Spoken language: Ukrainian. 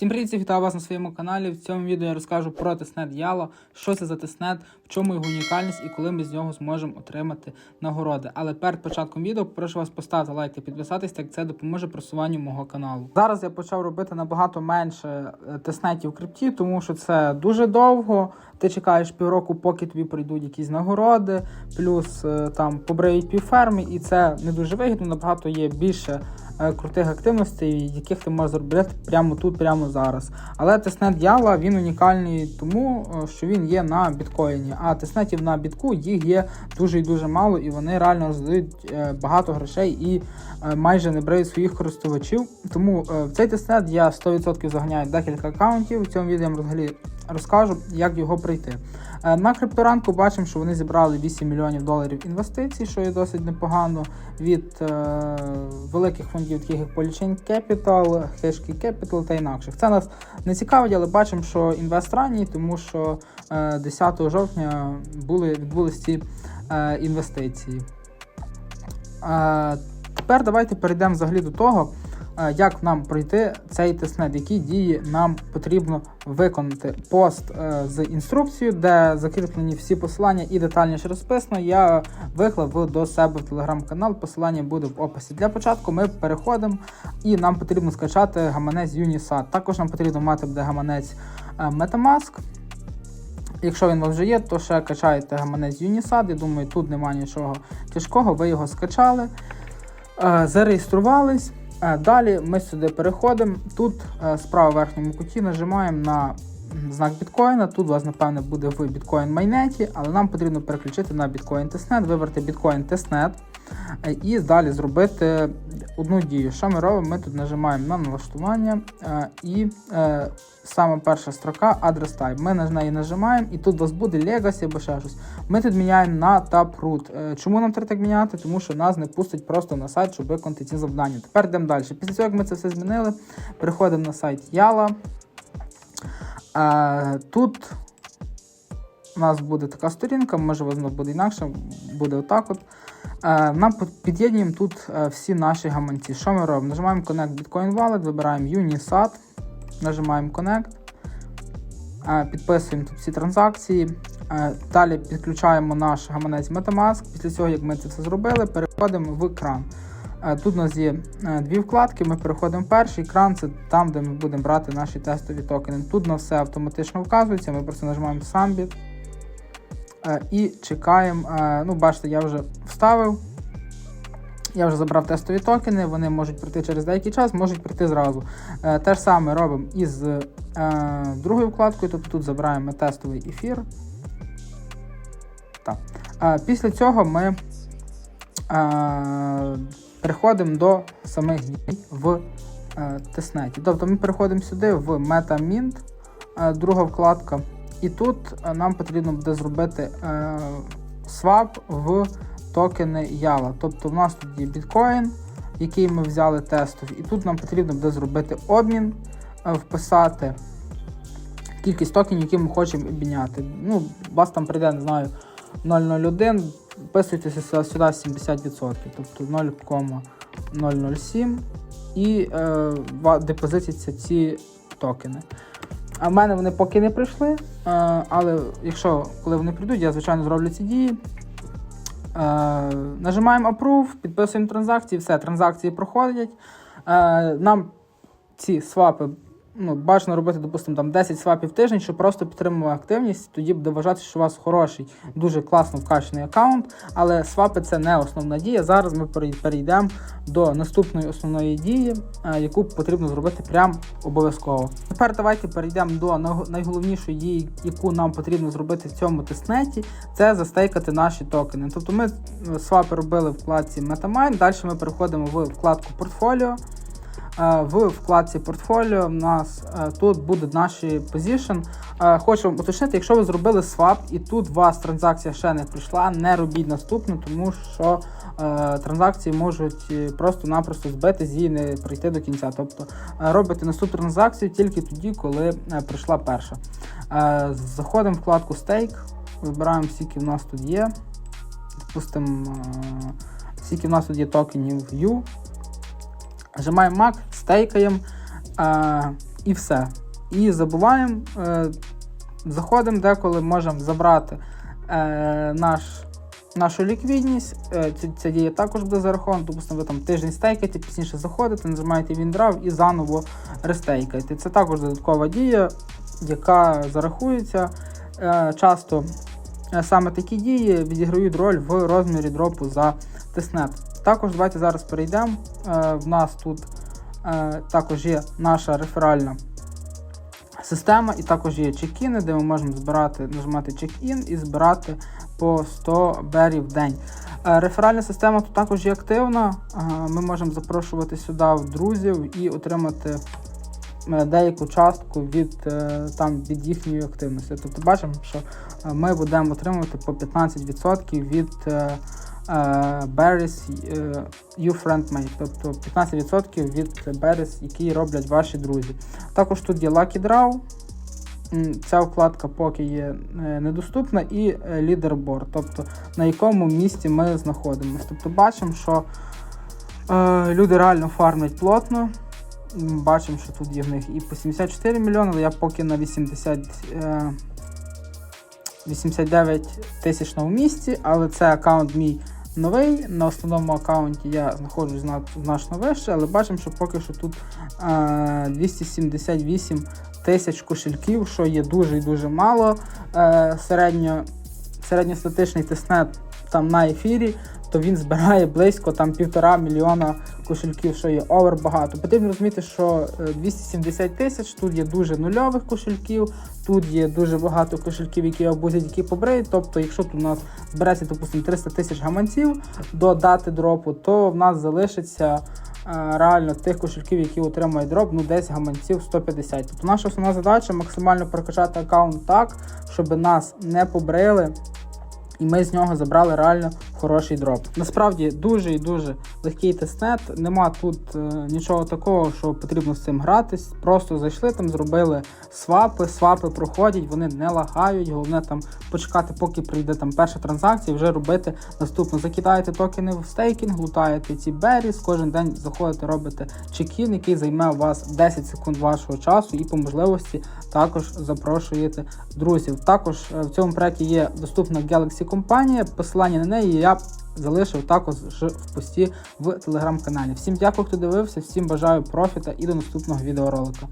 Всім привіт, вітаю вас на своєму каналі. В цьому відео я розкажу про тестнет Yalo, що це за тестнет, в чому його унікальність і коли ми з нього зможемо отримати нагороди. Але перед початком відео прошу вас поставити лайк та підписатись, так це допоможе просуванню мого каналу. Зараз я почав робити набагато менше е, тестнетів в крипті, тому що це дуже довго. Ти чекаєш півроку, поки тобі прийдуть якісь нагороди, плюс е, там побриють півферми, і це не дуже вигідно. Набагато є більше крутих активностей, яких ти можеш зробити прямо тут, прямо зараз. Але тестнет Яла він унікальний тому, е, що він є на біткоїні. А тестнетів на бітку їх є дуже і дуже мало, і вони реально роздають е, багато грошей і е, майже не бриють своїх користувачів. Тому е, в цей тестнет я 100% заганяю декілька аккаунтів. В цьому відео я взагалі розкажу, як його пройти. Е, На крипторанку бачимо, що вони зібрали 8 мільйонів доларів інвестицій, що є досить непогано від е, великих фондів, таких як Polychain Capital, Hashkey Capital та інакших. Це нас не цікавить, але бачимо, що інвест ранній, тому що е, 10 жовтня були, відбулись ці е, інвестиції. Е, тепер давайте перейдемо взагалі до того, як нам пройти цей тестнет, які дії нам потрібно виконати. Пост е, з інструкцією, де закріплені всі посилання і детальніше розписано. Я виклав до себе в телеграм-канал. Посилання буде в описі. Для початку ми переходимо і нам потрібно скачати гаманець Unisat. Також нам потрібно мати буде гаманець е, Metamask. Якщо він у вас вже є, то ще качаєте гаманець Unisat. Я думаю, тут немає нічого тяжкого. Ви його скачали, е, зареєструвались. Е, Далі ми сюди переходимо. Тут е, справа в верхньому куті нажимаємо на знак біткоїна. Тут у вас, напевне, буде в біткоін майнеті, але нам потрібно переключити на біткоін тестнет, вибрати біткоін тестнет е, і далі зробити одну дію. Що ми робимо? Ми тут нажимаємо на налаштування е, і е, саме перша строка адрес type. Ми на неї нажимаємо, і тут у вас буде Legacy або ще щось. Ми тут міняємо на Taproot. Е, Чому нам треба так міняти? Тому що нас не пустить просто на сайт, щоб виконати ці завдання. Тепер йдемо далі. Після цього, як ми це все змінили, переходимо на сайт. Е, Тут у нас буде така сторінка, може воно буде інакше, буде отак от. Е, Нам під- під'єднуємо тут е, всі наші гаманці. Що ми робимо? Нажимаємо Connect Bitcoin Wallet, вибираємо Unisat, нажимаємо Connect, е, підписуємо тут всі транзакції. Далі підключаємо наш гаманець Metamask. Після цього, як ми це все зробили, переходимо в екран. Тут у нас є дві вкладки. Ми переходимо в перший екран, це там, де ми будемо брати наші тестові токени. Тут на все автоматично вказується, ми просто нажимаємо Sumbit е, і чекаємо. Е, Ну, бачите, я вже вставив. Я вже забрав тестові токени, вони можуть прийти через деякий час, можуть прийти зразу. Е, Те ж саме робимо із е, другою вкладкою, тобто тут забираємо тестовий ефір. Так. Е, Після цього ми е, переходимо до самих дій в е, тестнеті. Тобто ми переходимо сюди в MetaMint, е, друга вкладка, і тут е, нам потрібно буде зробити е, свап в токени Yala. Тобто в нас тут є біткоін, який ми взяли тестовий, і тут нам потрібно буде зробити обмін, е, вписати кількість токенів, які ми хочемо обміняти. Ну, вас там прийде, не знаю, 001, вписуйтеся сюди 70%, тобто 0,007 і е, депозитяться ці токени. А в мене вони поки не прийшли, е, але якщо коли вони прийдуть, я звичайно зроблю ці дії. Е, нажимаємо Approve, підписуємо транзакції, все, транзакції проходять. Е, нам ці свапи ну, бажано робити, допустимо, там 10 свапів в тиждень, щоб просто підтримувати активність. Тоді буде вважати, що у вас хороший, дуже класно вкачаний аккаунт. Але свапи це не основна дія. Зараз ми перейдемо до наступної основної дії, е, яку потрібно зробити прям обов'язково. Тепер давайте перейдемо до найголовнішої дії, яку нам потрібно зробити в цьому тестнеті, це застейкати наші токени. Тобто ми е, свапи робили вкладці MetaMine, далі ми переходимо в вкладку портфоліо. Е, В вкладці портфоліо у нас е, тут буде наші позишн. Хочу вам уточнити, якщо ви зробили свап і тут у вас транзакція ще не прийшла, не робіть наступну, тому що е, транзакції можуть е, просто-напросто збити з її не прийти до кінця. Тобто е, робите наступну транзакцію тільки тоді, коли е, прийшла перша. Е, Заходимо в вкладку стейк, вибираємо, скільки в нас тут є. Допустимо, е, скільки в нас тут є токенів U. Нажимаємо Mac, стейкаємо. Е, і все. І забуваємо, е, заходимо деколи, можемо забрати е, наш, нашу ліквідність. Е, ця, ця дія також буде зарахована. Допустимо, ви там тиждень стейкаєте, пізніше заходите, нажимаєте WinDrive і заново рестейкаєте. Це також додаткова дія, яка зарахується. Е, часто саме такі дії відіграють роль в розмірі дропу за тиснет. Також давайте зараз перейдемо. Е, в нас тут е, також є наша реферальна система, і також є чекіни, де ми можемо збирати, нажимати чек-ін і збирати по 100 берів в день. Е, Реферальна система тут також є активна. Ми можемо запрошувати сюди в друзів і отримати деяку частку від, там, від їхньої активності. Тобто бачимо, що ми будемо отримувати по 15% від е, berries е, you friend made, тобто 15% від berries, які роблять ваші друзі. Також тут є Lucky Draw. Ця вкладка поки є е, недоступна, і leaderboard, тобто на якому місці ми знаходимося. Тобто бачимо, що е, люди реально фармлять плотно. Бачимо, що тут є в них і по 74 мільйони, але я поки на 80, е, 89 тисячному місці, але це аккаунт мій новий. На основному аккаунті я знаходжусь зна- значно вище, але бачимо, що поки що тут е, 278 тисяч кошельків, що є дуже і дуже мало. Е, середньо, середньостатичний тестнет там на ефірі, то він збирає близько там півтора мільйона кошельків, що є овер багато. Потрібно розуміти, що е, 270 тисяч тут є дуже нульових кошельків, тут є дуже багато кошельків, які обузять, які побриють. Тобто, якщо тут у нас збереться, допустимо, 300 тисяч гаманців до дати дропу, то в нас залишиться е, реально тих кошельків, які отримають дроп, ну десь гаманців 150. Тобто наша основна задача максимально прокачати аккаунт так, щоб нас не побрили. І ми з нього забрали реально хороший дроп. Насправді дуже і дуже легкий тестнет. Нема тут е, нічого такого, що потрібно з цим гратись. Просто зайшли там, зробили свапи, свапи проходять, вони не лагають. Головне там почекати, поки прийде там перша транзакція, вже робити наступну. Закидаєте токени в стейкінг, лутаєте ці беріс, кожен день заходите, робите чекін, який займе у вас 10 секунд вашого часу, і по можливості також запрошуєте друзів. Також е, в цьому проєкті є доступна Galaxy компанія. Посилання на неї я залишив також в пості в телеграм-каналі. Всім дякую, хто дивився, всім бажаю профіта і до наступного відеоролика.